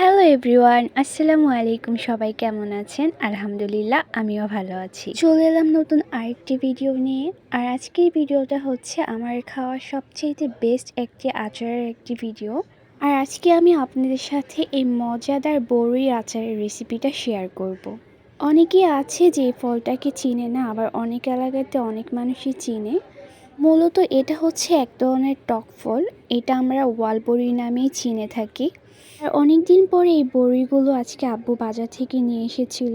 Hello everyone আসসালামু আলাইকুম সবাই কেমন আছেন? আলহামদুলিল্লাহ, আমিও ভালো আছি। চলে এলাম নতুন আরেকটি ভিডিও নিয়ে। আর আজকের ভিডিওটা হচ্ছে আমার খাওয়া সবচেয়ে বেস্ট একটি আচারের একটি ভিডিও আর আজকে আমি আপনাদের সাথে এই মজাদার বড়ই আচারের রেসিপিটা শেয়ার করব। অনেকেই আছে যে ফলটাকে চিনে না, আবার অনেক এলাকাতে অনেক মানুষই চিনে। মূলত এটা হচ্ছে এক ধরনের টক ফল। এটা আমরা ওয়াল বড়ি নামেই চিনে থাকি। আর অনেক দিন পরে এই বড়িগুলো আজকে আব্বু বাজার থেকে নিয়ে এসেছিল।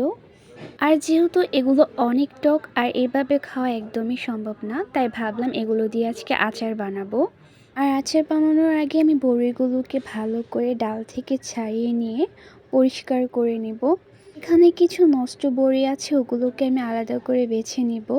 আর যেহেতু এগুলো অনেক টক, আর এভাবে খাওয়া একদমই সম্ভব না, তাই ভাবলাম এগুলো দিয়ে আজকে আচার বানাবো। আর আচার বানানোর আগে আমি বড়িগুলোকে ভালো করে ডাল থেকে ছাড়িয়ে নিয়ে পরিষ্কার করে নেব। এখানে কিছু নষ্ট বড়ি আছে, ওগুলোকে আমি আলাদা করে বেছে নিব।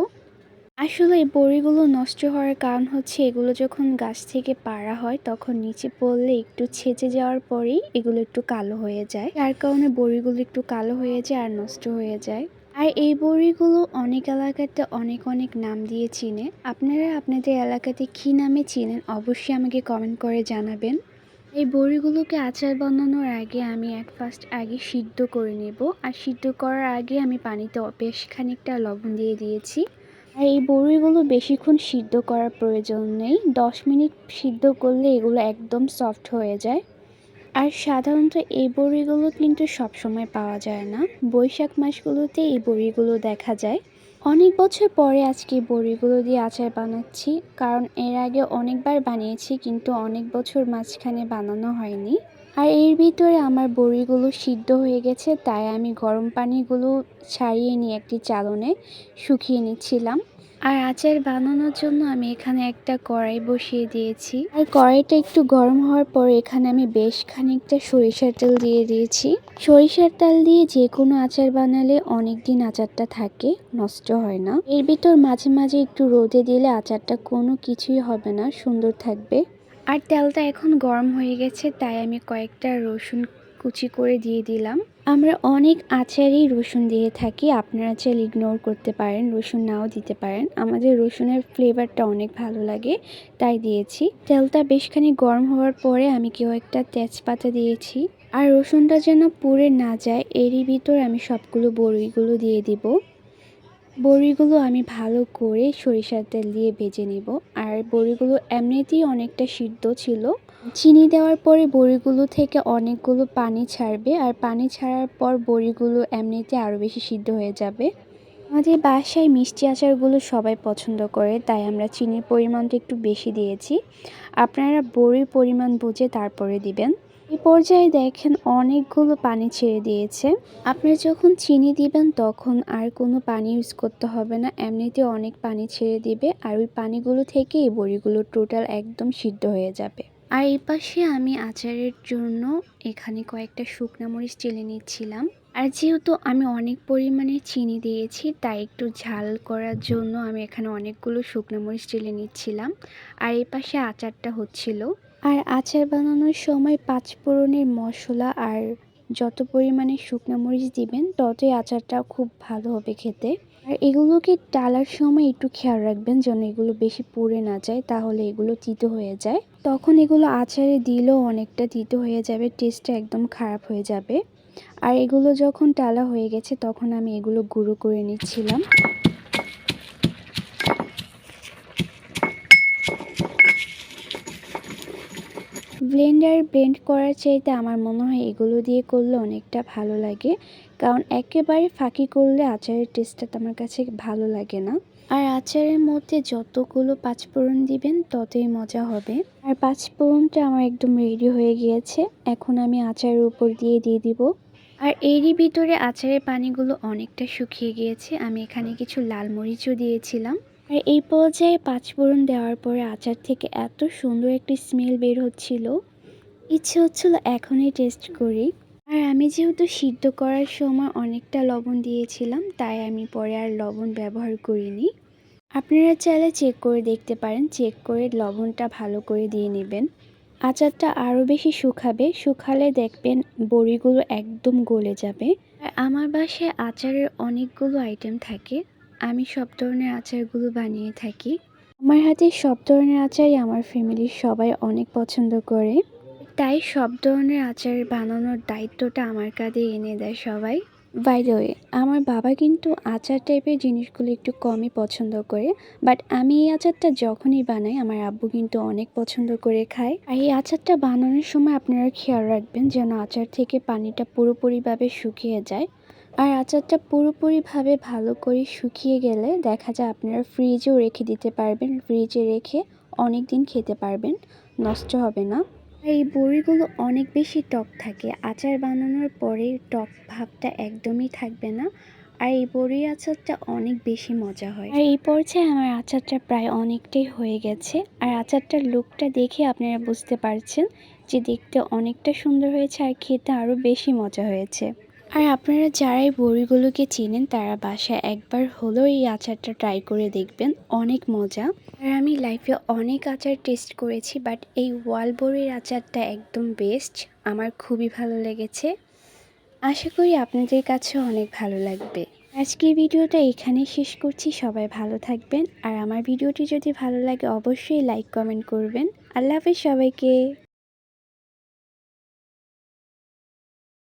আসলে এই বড়িগুলো নষ্ট হওয়ার কারণ হচ্ছে এগুলো যখন গাছ থেকে পাড়া হয় তখন নিচে পড়লে একটু ছেঁচে যাওয়ার পরেই এগুলো একটু কালো হয়ে যায়। যার কারণে বড়িগুলো একটু কালো হয়ে যায় আর নষ্ট হয়ে যায়। আর এই বড়িগুলো অনেক এলাকাতে অনেক অনেক নাম দিয়ে চিনে। আপনারা আপনাদের এলাকাতে কী নামে চিনেন অবশ্যই আমাকে কমেন্ট করে জানাবেন। এই বড়িগুলোকে আচার বানানোর আগে আমি এক ফার্স্ট আগে সিদ্ধ করে নেব। আর সিদ্ধ করার আগে আমি পানিতে বেশ খানিকটা লবণ দিয়ে দিয়েছি। আর এই বড়িগুলো বেশিক্ষণ সিদ্ধ করার প্রয়োজন নেই। দশ মিনিট সিদ্ধ করলে এগুলো একদম সফট হয়ে যায়। আর সাধারণত এই বড়িগুলো কিন্তু সবসময় পাওয়া যায় না। বৈশাখ মাসগুলোতে এই বড়িগুলো দেখা যায়। অনেক বছর পরে আজকে বড়িগুলো দিয়ে আচার বানাচ্ছি। কারণ এর আগে অনেকবার বানিয়েছি, কিন্তু অনেক বছর মাঝখানে বানানো হয়নি। আর এর ভিতরে আমার বড়িগুলো সিদ্ধ হয়ে গেছে, তাই আমি গরম পানিগুলো ছাড়িয়ে নিয়ে একটি চালনে শুকিয়ে নিচ্ছিলাম। আর আচার বানানোর জন্য আমি এখানে একটা কড়াই বসিয়ে দিয়েছি। আর কড়াইটা একটু গরম হওয়ার পর এখানে আমি বেশ খানিকটা সরিষার তেল দিয়ে দিয়েছি। সরিষার তেল দিয়ে যে কোনো আচার বানালে অনেক দিন আচারটা থাকে, নষ্ট হয় না। এর ভিতর মাঝে মাঝে একটু রোদে দিলে আচারটা কোনো কিছুই হবে না, সুন্দর থাকবে। আর তেলটা এখন গরম হয়ে গেছে, তাই আমি কয়েকটা রসুন কুচি করে দিয়ে দিলাম। আমরা অনেক আচারই রসুন দিয়ে থাকি, আপনারা চাইলে ইগনোর করতে পারেন, রসুন নাও দিতে পারেন। আমাদের রসুনের ফ্লেভারটা অনেক ভালো লাগে, তাই দিয়েছি। তেলটা বেশখানি গরম হওয়ার পরে আমি কেউ একটা তেজপাতা দিয়েছি। আর রসুনটা যেন পুড়ে না যায়, এরই ভিতর আমি সবগুলো বড়িগুলো দিয়ে দিব। বড়িগুলো আমি ভালো করে সরিষার তেল দিয়ে ভেজে নিব। আর বড়িগুলো এমনিতেই অনেকটা সিদ্ধ ছিল। চিনি দেওয়ার পরে বড়িগুলো থেকে অনেকগুলো পানি ছাড়বে। আর পানি ছাড়ার পর বড়িগুলো এমনিতে আরও বেশি সিদ্ধ হয়ে যাবে। আমাদের বাসায় মিষ্টি আচারগুলো সবাই পছন্দ করে, তাই আমরা চিনির পরিমাণটা একটু বেশি দিয়েছি। আপনারা বড়ির পরিমাণ বুঝে তারপরে দিবেন। এই পর্যায়ে দেখেন অনেকগুলো পানি ছেড়ে দিয়েছে। আপনি যখন চিনি দিবেন তখন আর কোনো পানি ইউজ করতে হবে না। এমনিতে অনেক পানি ছেড়ে দিবে আর ওই পানিগুলো থেকে এই বড়িগুলো টোটাল একদম সিদ্ধ হয়ে যাবে। আর এই পাশে আমি আচারের জন্য এখানে কয়েকটা শুকনা মরিচ চেলে নিচ্ছিলাম। আর যেহেতু আমি অনেক পরিমাণে চিনি দিয়েছি, তাই একটু ঝাল করার জন্য আমি এখানে অনেকগুলো শুকনো মরিচ চেলে নিচ্ছিলাম। আর এই পাশে আচারটা হচ্ছিল। আর আচার বানানোর সময় পাঁচফোড়নের মশলা আর যত পরিমাণে শুকনো মরিচ দিবেন, ততই আচারটা খুব ভালো হবে খেতে। আর এগুলোকে ডালার সময় একটু খেয়াল রাখবেন যেন এগুলো বেশি পুড়ে না যায়, তাহলে এগুলো তিতো হয়ে যায়। তখন এগুলো আচারে দিলেও অনেকটা তিতো হয়ে যাবে টেস্টটা একদম খারাপ হয়ে যাবে। আর এগুলো যখন টালা হয়ে গেছে, তখন আমি এগুলো গুঁড়ো করে নিচ্ছিলাম। ব্লেন্ডার ব্লেন্ড করার চাইতে আমার মনে হয় এগুলো দিয়ে করলে অনেকটা ভালো লাগে। কারণ একেবারে ফাঁকি করলে আচারের টেস্টটা তো আমার কাছে ভালো লাগে না। আর আচারের মধ্যে যতগুলো পাঁচফোড়ন দিবেন, ততই মজা হবে। আর পাঁচফোড়নটা আমার একদম রেডি হয়ে গিয়েছে। এখন আমি আচারের উপর দিয়ে দিয়ে দিব। আর এরই ভিতরে আচারের পানিগুলো অনেকটা শুকিয়ে গিয়েছে। আমি এখানে কিছু লাল মরিচও দিয়েছিলাম। আর এই পর্যায়ে পাঁচফোড়ন দেওয়ার পরে আচার থেকে এত সুন্দর একটি স্মেল বের হচ্ছিল। ইচ্ছে হচ্ছিল এখনই টেস্ট করি। আর আমি যেহেতু সিদ্ধ করার সময় অনেকটা লবণ দিয়েছিলাম, তাই আমি পরে আর লবণ ব্যবহার করিনি। আপনারা চাইলে চেক করে দেখতে পারেন চেক করে লবণটা ভালো করে দিয়ে নেবেন। আচারটা আরও বেশি শুকাবে, শুকালে দেখবেন বড়িগুলো একদম গলে যাবে। আর আমার বাসায় আচারের অনেকগুলো আইটেম থাকে। আমি সব ধরনের আচারগুলো বানিয়ে থাকি। আমার হাতে সব ধরনের আচারই আমার ফ্যামিলির সবাই অনেক পছন্দ করে। তাই সব ধরনের আচার বানানোর দায়িত্বটা আমার কাঁধে এনে দেয় সবাই। বাই দ্য ওয়ে আমার বাবা কিন্তু আচার টাইপের জিনিসগুলো একটু কমই পছন্দ করে বাট আমি এই আচারটা যখনই বানাই, আমার আব্বু কিন্তু অনেক পছন্দ করে খায়। আর এই আচারটা বানানোর সময় আপনারা খেয়াল রাখবেন যেন আচার থেকে পানিটা পুরোপুরিভাবে শুকিয়ে যায়। আর আচারটা পুরোপুরিভাবে ভালো করে শুকিয়ে গেলে দেখা যায় আপনারা ফ্রিজেও রেখে দিতে পারবেন। ফ্রিজে রেখে অনেক দিন খেতে পারবেন, নষ্ট হবে না। এই বড়িগুলো অনেক বেশি টক থাকে। আচার বানানোর পরে টক ভাবটা একদমই থাকবে না। আর এই বড়ি আচারটা অনেক বেশি মজা হয়। আর এই পর্যায়ে আমার আচারটা প্রায় অনেকটাই হয়ে গেছে। আর আচারটার লুকটা দেখে আপনারা বুঝতে পারছেন যে দেখতে অনেকটা সুন্দর হয়েছে আর খেতে আরও বেশি মজা হয়েছে। আর আপনারা যারা এই বড়িগুলোকে চেনেন, তারা বাসায় একবার হলেও এই আচারটা ট্রাই করে দেখবেন। অনেক মজা। আর আমি লাইফে অনেক আচার টেস্ট করেছি বাট এই ওয়াল বড়ির আচারটা একদম বেস্ট আমার খুবই ভালো লেগেছে। আশা করি আপনাদের কাছেও অনেক ভালো লাগবে। আজকের ভিডিওটা এখানে শেষ করছি। সবাই ভালো থাকবেন। আর আমার ভিডিওটি যদি ভালো লাগে, অবশ্যই লাইক কমেন্ট করবেন। আল্লাহ হাফিজ সবাইকে।